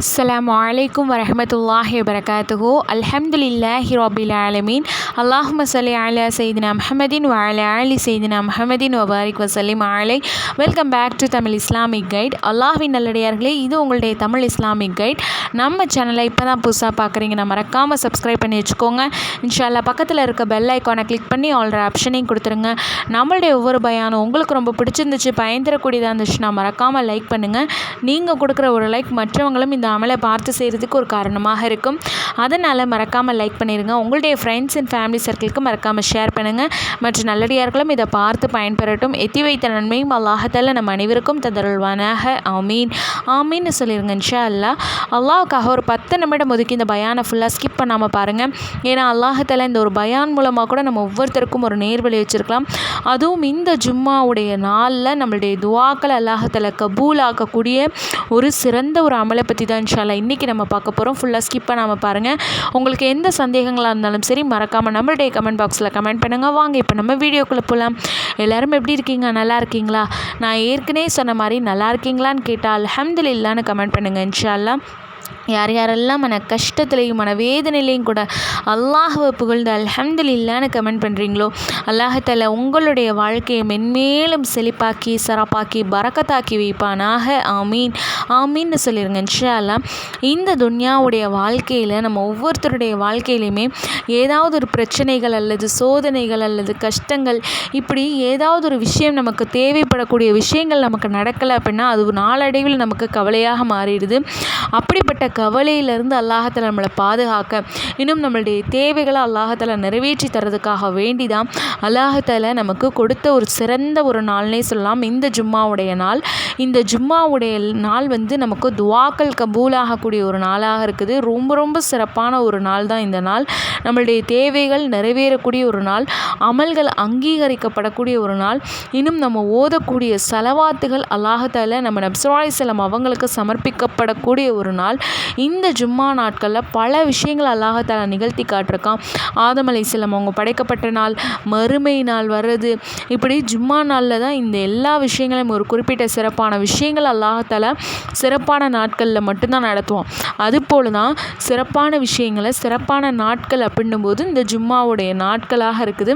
அஸ்ஸலாமு அலைக்கும் வரஹமத்துல்லாஹி வபரகாத்துஹு அல்ஹம்துலில்லாஹி ரபில் ஆலமீன் அல்லாஹும சல்லி அலா சைதினா முஹம்மதின் வஅலா அலி சைதினா முஹம்மதின் வபாரிக் வசல்லிம் அலை welcome back to Tamil Islamic guide அல்லாஹ்வின் நல்லடியார்களே இது உங்களுடைய தமிழ் இஸ்லாமிக் கைட் நம்ம சேனலை இப்போ தான் புதுசாக பார்க்குறீங்கன்னா மறக்காமல் சப்ஸ்கிரைப் பண்ணி வச்சுக்கோங்க. இன்ஷால்லா பக்கத்தில் இருக்க பெல் ஐக்கானை கிளிக் பண்ணி ஆல்ரெடி ஆப்ஷனையும் கொடுத்துருங்க. நம்மளுடைய ஒவ்வொரு பயானும் உங்களுக்கு ரொம்ப பிடிச்சிருந்துச்சு பயன் தரக்கூடியதாக இருந்துச்சுன்னா மறக்காமல் லைக் பண்ணுங்கள் நீங்கள் கொடுக்குற ஒரு லைக் மற்றவங்களும் இந்த அமலை பார்த்து செய்கிறதுக்கு ஒரு காரணமாக இருக்கும். அதனால் மறக்காமல் லைக் பண்ணிடுங்க உங்களுடைய ஃப்ரெண்ட்ஸ் அண்ட் ஃபேமிலி சர்க்கிளுக்கு மறக்காமல் ஷேர் பண்ணுங்கள் மற்றும் நல்லடியார்களும் இதை பார்த்து பயன்பெறட்டும். எத்தி வைத்த நன்மையும் அல்லாஹத்தால் நம்ம அனைவருக்கும் தந்தருள்வானாக. ஆமீன். ஆமீன்னு சொல்லிடுங்க இன்ஷா அல்லா அல்லாஹுக்காக ஒரு பத்து நிமிடம் ஒதுக்கி இந்த பயானை ஃபுல்லாக ஸ்கிப் பண்ணாமல் பாருங்கள் ஏன்னா அல்லாஹத்தால் இந்த ஒரு பயான் மூலமாக கூட நம்ம ஒவ்வொருத்தருக்கும் ஒரு நேர்வழி வச்சுருக்கலாம். அதுவும் இந்த ஜும்மாவுடைய நாளில் நம்மளுடைய துவாக்கள் அல்லாஹத்தில் கபூலாக்கக்கூடிய ஒரு சிறந்த ஒரு அமலை பற்றி தான் இன்ஷால்லா? இன்றைக்கி நம்ம பார்க்க போகிறோம் ஃபுல்லாக ஸ்கிப் பண்ணாமல் பாருங்கள் உங்களுக்கு எந்த சந்தேகங்களாக இருந்தாலும் சரி மறக்காமல் நம்மளுடைய கமெண்ட் பாக்ஸில் கமெண்ட் பண்ணுங்கள் வாங்க இப்போ நம்ம வீடியோக்குள்ளே போகலாம் எல்லோரும் எப்படி இருக்கீங்க? நல்லா இருக்கீங்களா? நான் ஏற்கனவே சொன்ன மாதிரி நல்லா இருக்கீங்களான்னு கேட்டால் அல்ஹம்துலில்லான்னு கமெண்ட் பண்ணுங்கள் இன்ஷால்லா. யார் யாரெல்லாம் மன கஷ்டத்துலேயும் மன வேதனையிலையும் கூட அல்லாஹுவை புகழ்ந்து அல்ஹம்துலில்லான்னு கமெண்ட் பண்ணுறீங்களோ அல்லாஹத்தால உங்களுடைய வாழ்க்கையை மென்மேலும் செழிப்பாக்கி சிறப்பாக்கி பறக்கத்தாக்கி வைப்பானாக. ஆமீன். ஆமீன்னு சொல்லிடுங்க இன்ஷால்லா இந்த துன்யாவுடைய வாழ்க்கையில் நம்ம ஒவ்வொருத்தருடைய வாழ்க்கையிலையுமே ஏதாவது ஒரு பிரச்சனைகள் அல்லது சோதனைகள் அல்லது கஷ்டங்கள் இப்படி ஏதாவது ஒரு விஷயம் நமக்கு தேவைப்படக்கூடிய விஷயங்கள் நமக்கு நடக்கலை அப்படின்னா அது நாளடைவில் நமக்கு கவலையாக மாறிடுது. அப்படிப்பட்ட கவலையிலிருந்து அல்லாஹத்தில் நம்மளை பாதுகாக்க இன்னும் நம்மளுடைய தேவைகளை அல்லாஹத்தில் நிறைவேற்றி தரதுக்காக வேண்டி தான் அல்லாஹத்தில் நமக்கு கொடுத்த ஒரு சிறந்த ஒரு நாள்னே சொல்லலாம். இந்த ஜும்மாவுடைய நாள். இந்த ஜும்மாவுடைய நாள் வந்து நமக்கு துவாக்கள் கபூலாகக்கூடிய ஒரு நாளாக இருக்குது. ரொம்ப ரொம்ப சிறப்பான ஒரு நாள் தான் இந்த நாள். நம்மளுடைய தேவைகள் நிறைவேறக்கூடிய ஒரு நாள். அமல்கள் அங்கீகரிக்கப்படக்கூடிய ஒரு நாள். இன்னும் நம்ம ஓதக்கூடிய செலவாத்துகள் அல்லாஹத்தால் நம்ம நப்சுராய் அவங்களுக்கு சமர்ப்பிக்கப்படக்கூடிய ஒரு நாள். இந்த ஜும்மா நாட்களில் பல விஷயங்கள் அல்லாஹத்தால நிகழ்த்தி காட்டிருக்கான். ஆதம் சிலம் அவங்க படைக்கப்பட்ட நாள் மறுமை நாள் வர்றது இப்படி ஜும்மா நாளில் தான் இந்த எல்லா விஷயங்களையும் ஒரு குறிப்பிட்ட சிறப்பான விஷயங்கள் அல்லாஹால சிறப்பான நாட்களில் மட்டும்தான் நடத்துவோம் அதுபோல் தான் சிறப்பான விஷயங்களை சிறப்பான நாட்கள் அப்படின்னும் போது இந்த ஜும்மாவுடைய நாட்களாக இருக்குது.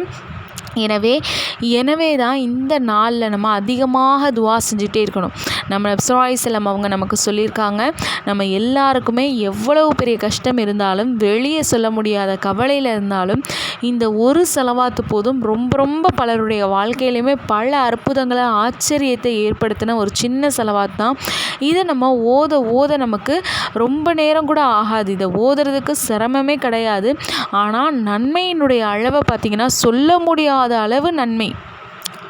எனவே எனவே தான் இந்த நாளில் நம்ம அதிகமாக துவா செஞ்சுட்டே இருக்கணும். நம்ம செல்லம் அவங்க நமக்கு சொல்லியிருக்காங்க நம்ம எல்லாருக்குமே எவ்வளவு பெரிய கஷ்டம் இருந்தாலும் வெளியே சொல்ல முடியாத கவலையில் இருந்தாலும் இந்த ஒரு செலவாத்து போதும் ரொம்ப ரொம்ப பலருடைய வாழ்க்கையிலையுமே பல அற்புதங்களை ஆச்சரியத்தை ஏற்படுத்தின ஒரு சின்ன செலவாத்து தான். இதை நம்ம ஓத ஓத நமக்கு ரொம்ப நேரம் கூட ஆகாது. இதை ஓதுறதுக்கு சிரமமே கிடையாது. ஆனால் நன்மையினுடைய அளவை பார்த்திங்கன்னா சொல்ல முடியாத அளவு நன்மை.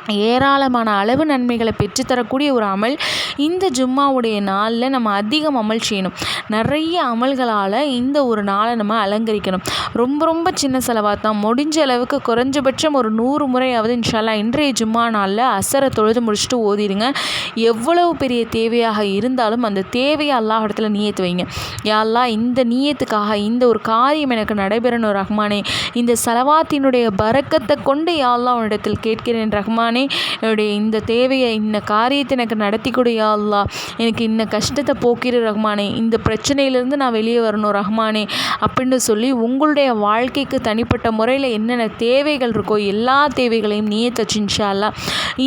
ஏராளமான அளவு நன்மைகளை பெற்றுத்தரக்கூடிய ஒரு அமல் இந்த ஜும்மாவுடைய நாளில் நம்ம அதிகம் அமல் செய்யணும். நிறைய அமல்களால் இந்த ஒரு நாளை நம்ம அலங்கரிக்கணும். ரொம்ப ரொம்ப சின்ன செலவாக தான் முடிஞ்ச அளவுக்கு குறைஞ்சபட்சம் ஒரு நூறு முறையாவது இன்ஷால்லா இன்றைய ஜும்மா நாளில் அசரை தொழுது முடிச்சுட்டு ஓதிடுங்க. எவ்வளவு பெரிய தேவையாக இருந்தாலும் அந்த தேவையை அல்லாஹ் இடத்துல நீயத்து வைங்க. யாழ்லா இந்த நீயத்துக்காக இந்த ஒரு காரியம் எனக்கு நடைபெறணும் ரஹ்மானே. இந்த செலவாத்தினுடைய பறக்கத்தை கொண்டு யாழ்லா உன்னிடத்தில் கேட்கிறேன் ரஹ்மான். பெருமானே என்னுடைய இந்த தேவையை இந்த காரியத்தை எனக்கு நடத்தி கொடுயா அல்லா எனக்கு இந்த கஷ்டத்தை போக்கிற ரஹ்மானே. இந்த பிரச்சனையிலேருந்து நான் வெளியே வரணும் ரஹ்மானே. அப்படின்னு சொல்லி உங்களுடைய வாழ்க்கைக்கு தனிப்பட்ட முறையில் என்னென்ன தேவைகள் இருக்கோ எல்லா தேவைகளையும் நீயே தச்சுன்ஷால்லா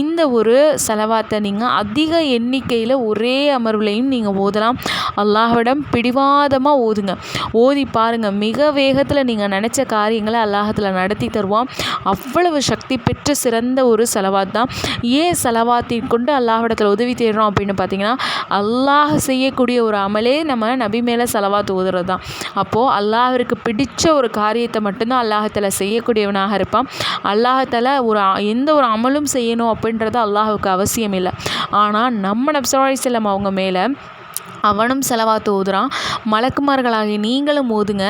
இந்த ஒரு செலவாத்தை நீங்கள் அதிக எண்ணிக்கையில் ஒரே அமர்வுலையும் நீங்கள் ஓதலாம். அல்லாஹ்விடம் பிடிவாதமாக ஓதுங்க. ஓதி பாருங்கள் மிக வேகத்தில் நீங்கள் நினச்ச காரியங்களை அல்லாஹத்தில் நடத்தி தருவான் அவ்வளவு சக்தி பெற்ற சிறந்த ஒரு செலவு செலவாத் தான். ஏன் செலவாத்தி கொண்டு அல்லாஹிடத்தில் உதவி தேடுறோம் அப்படின்னு பார்த்தீங்கன்னா அல்லாஹ் செய்யக்கூடிய ஒரு அமலே நம்ம நபி மேலே செலவாத்து ஊதுறது தான். அப்போது அல்லாஹிற்கு பிடிச்ச ஒரு காரியத்தை மட்டும்தான் அல்லாஹத்தில் செய்யக்கூடியவனாக இருப்பான். அல்லாஹத்தில் ஒரு எந்த ஒரு அமலும் செய்யணும் அப்படின்றது அல்லாஹுக்கு அவசியம் இல்லை. ஆனால் நம்ம நப்சராய் செல்லம் அவங்க மேலே அவனும் செலவாத்து ஓதுறான். மலக்குமார்களாகிய நீங்களும் ஓதுங்க.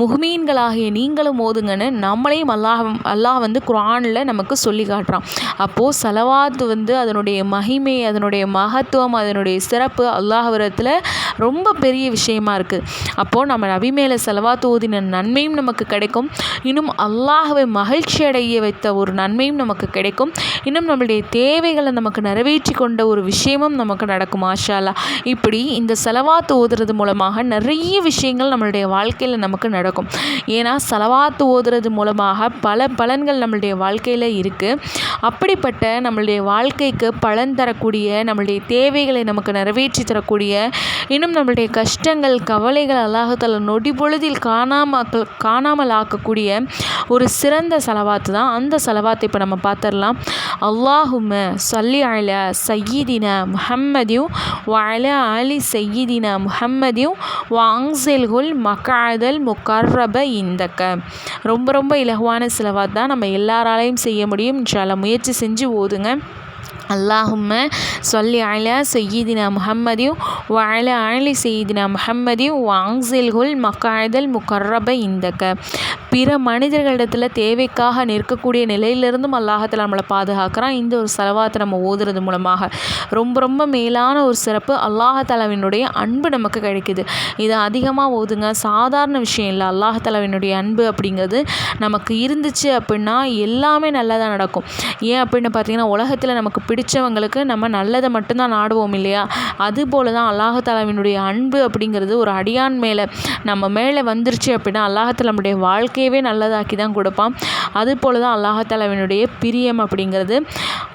முஹ்மீன்களாகிய நீங்களும் ஓதுங்கன்னு நம்மளையும் அல்லாஹ் அல்லாஹ் வந்து குரானில் நமக்கு சொல்லி காட்டுறான். அப்போது செலவாத்து வந்து அதனுடைய மகிமை அதனுடைய மகத்துவம் அதனுடைய சிறப்பு அல்லாஹபுரத்தில் ரொம்ப பெரிய விஷயமா இருக்குது அப்போது நம்ம நபி மேலே செலவாத்து ஓதின நன்மையும் நமக்கு கிடைக்கும். இன்னும் அல்லாஹவை மகிழ்ச்சி அடைய வைத்த ஒரு நன்மையும் நமக்கு கிடைக்கும். இன்னும் நம்மளுடைய தேவைகளை நமக்கு நிறைவேற்றி கொண்ட ஒரு விஷயமும் நமக்கு நடக்கும் ஆஷாலா இப்படி இந்த செலவாத்து ஓதுறது மூலமாக நிறைய விஷயங்கள் நம்மளுடைய வாழ்க்கையில் நமக்கு நடக்கும். ஏன்னா செலவாத்து ஓதுறது மூலமாக பல பலன்கள் நம்மளுடைய வாழ்க்கையில் இருக்குது அப்படிப்பட்ட நம்மளுடைய வாழ்க்கைக்கு பலன் தரக்கூடிய நம்மளுடைய தேவைகளை நமக்கு நிறைவேற்றி தரக்கூடிய இன்னும் நம்மளுடைய கஷ்டங்கள் கவலைகள் அல்லாஹத்தில் நொடி பொழுதில் காணாமல் காணாமல் ஆக்கக்கூடிய ஒரு சிறந்த செலவாத்து தான் அந்த செலவாத்தை இப்போ நம்ம பார்த்துடலாம் அல்லாஹும சல்லி அல சயீதின முஹம்மதியும் வல அலி சையீதினா முஹம்மதியும் வாங்செல்குல் மக்காதல் முக்கர்ரப இந்தக்க. ரொம்ப ரொம்ப இலகுவான செலவாத் தான் நம்ம எல்லாராலையும் செய்ய முடியும். இன்ஷால்லா முயற்சி செஞ்சு ஓதுங்க. அல்லாஹும்ம சொல்லி அல செய்யீதினா முஹம்மதியும் வாழ அலி செய்யிதினா முஹம்மதியும் வாங்சில்குல் மக்காயதல் முக்கர்ரப இந்தக்க. பிற மனிதர்களிடத்தில் தேவைக்காக நிற்கக்கூடிய நிலையிலிருந்தும் அல்லாஹத்தில் நம்மளை பாதுகாக்கிறான். இந்த ஒரு செலவாத்தை நம்ம ஓதுறது மூலமாக. ரொம்ப ரொம்ப மேலான ஒரு சிறப்பு அல்லாஹலவினுடைய அன்பு நமக்கு கிடைக்குது. இதை அதிகமாக ஓதுங்க. சாதாரண விஷயம் இல்லை. அல்லாஹலவினுடைய அன்பு அப்படிங்கிறது நமக்கு இருந்துச்சு அப்படின்னா எல்லாமே நல்லதாக நடக்கும். ஏன் அப்படின்னு பார்த்தீங்கன்னா உலகத்தில் நமக்கு பிடிச்சவங்களுக்கு நம்ம நல்லதை மட்டும்தான் நாடுவோம் இல்லையா? அதுபோல தான் அல்லாஹாலாவினுடைய அன்பு அப்படிங்கிறது ஒரு அடியான் மேலே நம்ம மேலே வந்துருச்சு அப்படின்னா அல்லாஹால நம்முடைய வாழ்க்கையவே நல்லதாக்கி தான் கொடுப்பான் அதுபோல தான் அல்லாஹாலாவினுடைய பிரியம் அப்படிங்கிறது.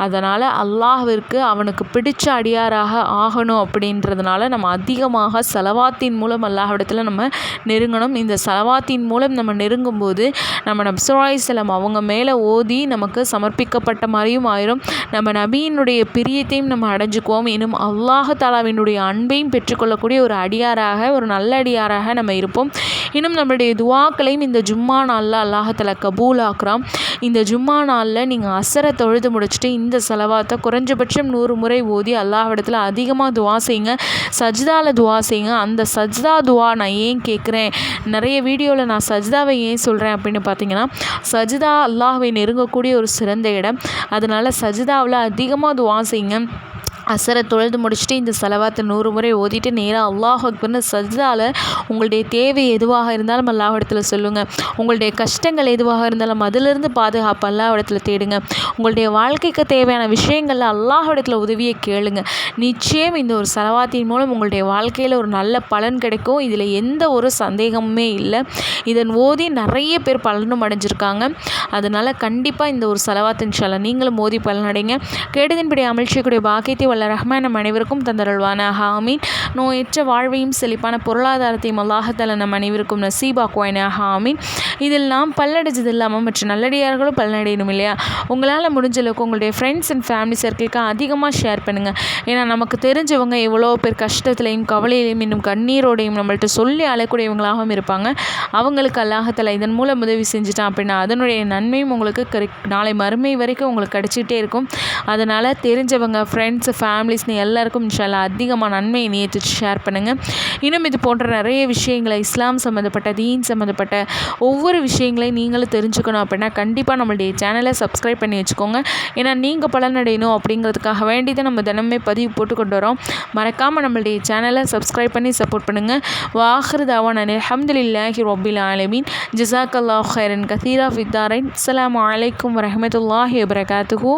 அதனால் அல்லாஹிற்கு அவனுக்கு பிடிச்ச அடியாராக ஆகணும் அப்படின்றதுனால நம்ம அதிகமாக செலவாத்தின் மூலம் அல்லாஹிடத்தில் நம்ம நெருங்கணும். இந்த செலவாத்தின் மூலம் நம்ம நெருங்கும்போது நம்ம நப்சுராய் அவங்க மேலே ஓதி நமக்கு சமர்ப்பிக்கப்பட்ட மாதிரியும் ஆயிரும். நம்ம நபியினுடைய பிரியத்தையும் நம்ம அடைஞ்சுக்குவோம். இன்னும் அல்லாஹாலாவினுடைய அன்பையும் பெற்றுக்கொள்ளக்கூடிய ஒரு அடியாராக ஒரு நல்ல அடியாராக நம்ம இருப்போம். இன்னும் நம்மளுடைய துவாக்களையும் இந்த ஜும்மா ஜும்மா நாளில் அல்லாஹத்தில் கபூல் ஆக்குறான் இந்த ஜும்மா நாளில் நீங்கள் அசரை தொழுது முடிச்சுட்டு இந்த செலவாத்தை குறைஞ்சபட்சம் நூறு முறை ஓதி அல்லாஹிடத்தில் அதிகமாக துவா செய்யுங்க சஜ்தாவில் துவா செய்யுங்க அந்த சஜ்தா துவா நான் ஏன் கேட்குறேன் நிறைய வீடியோவில் நான் சஜ்தாவை ஏன் சொல்கிறேன் அப்படின்னு பார்த்தீங்கன்னா சஜ்தா அல்லாஹை நெருங்கக்கூடிய ஒரு சிறந்த இடம். அதனால் சஜ்தாவில் அதிகமாக துவா செய்யுங்க அசரை தொழுது முடிச்சுட்டு இந்த செலவாத்தை நூறு முறை ஓதிட்டு நேராக அல்லாஹ் அக்பர்னு சஜ்தாவில் உங்களுடைய தேவை எதுவாக இருந்தாலும் அல்லாஹ் சொல்லுங்கள் உங்களுடைய கஷ்டங்கள் எதுவாக இருந்தாலும் அதிலிருந்து பாதுகாப்பு அல்லாஹிடத்தில் தேடுங்க. உங்களுடைய வாழ்க்கைக்கு தேவையான விஷயங்களில் அல்லாஹிடத்தில் உதவியை கேளுங்க. நிச்சயம் இந்த ஒரு செலவாத்தின் மூலம் உங்களுடைய வாழ்க்கையில் ஒரு நல்ல பலன் கிடைக்கும். இதில் எந்த ஒரு சந்தேகமுமே இல்லை. இதன் ஓதி நிறைய பேர் பலனும் அடைஞ்சிருக்காங்க. அதனால் கண்டிப்பாக இந்த ஒரு செலவாத்தின் சொல்ல நீங்களும் மோதி பலனடைங்க. கேட்டதின்படி அமல்ச்சியக்கூடிய பாக்கியத்தை வல்ல ரஹ்மான் நம் அனைவருக்கும் தந்தருள்வான ஹாமீன் நோயற்ற வாழ்வையும் செழிப்பான பொருளாதாரத்தையும் அல்லாஹத்தல நம் அனைவருக்கும் நசீபாக்குவான ஹாமீன் இதில் நாம் பல்லடைஞ்சது இல்லாமல் மற்ற நல்லடியார்களும் பல்லடையணும் இல்லையா? உங்களால் முடிஞ்ச அளவுக்கு உங்களுடைய ஃப்ரெண்ட்ஸ் அண்ட் ஃபேமிலி சர்க்கிளுக்கு அதிகமாக ஷேர் பண்ணுங்கள் ஏன்னா நமக்கு தெரிஞ்சவங்க எவ்வளோ பேர் கஷ்டத்துலையும் கவலையிலையும் இன்னும் கண்ணீரோடையும் நம்மள்ட்ட சொல்லி அழக்கூடியவங்களாகவும் இருப்பாங்க. அவங்களுக்கு அல்லாஹத்தில் இதன் மூலம் உதவி செஞ்சுட்டான் அப்படின்னா அதனுடைய நன்மையும் உங்களுக்கு நாளை மறுமை வரைக்கும் உங்களுக்கு கிடச்சிட்டே இருக்கும். அதனால் தெரிஞ்சவங்க ஃப்ரெண்ட்ஸு ஃபேமிலிஸ்னு எல்லாருக்கும் இன்ஷால்லா அதிகமாக நன்மையை நேற்று ஷேர் பண்ணுங்கள் இன்னும் இது போன்ற நிறைய விஷயங்களை இஸ்லாம் சம்மந்தப்பட்ட தீன் சம்மந்தப்பட்ட ஒவ்வொரு விஷயங்களையும் நீங்களும் தெரிஞ்சுக்கணும் அப்படின்னா கண்டிப்பாக நம்மளுடைய சேனலை சப்ஸ்கிரைப் பண்ணி வச்சுக்கோங்க. ஏன்னா நீங்கள் பலனடையணும் அப்படிங்கிறதுக்காக வேண்டி தான் நம்ம தினமே பதிவு போட்டு கொண்டு வரோம். மறக்காமல் நம்மளுடைய சேனலை சப்ஸ்கிரைப் பண்ணி சப்போர்ட் பண்ணுங்கள் வாஹர் தாவான் அலமதுல்லாஹி ரொபில் ஆலமீன் ஜிசாக் அல்லாஹ் ஹைரன் கசீரா ஃபித்தாரின் அஸ்லாம் வலைக்கம் வரமத்துல்லாஹி வபரகாத்துஹூ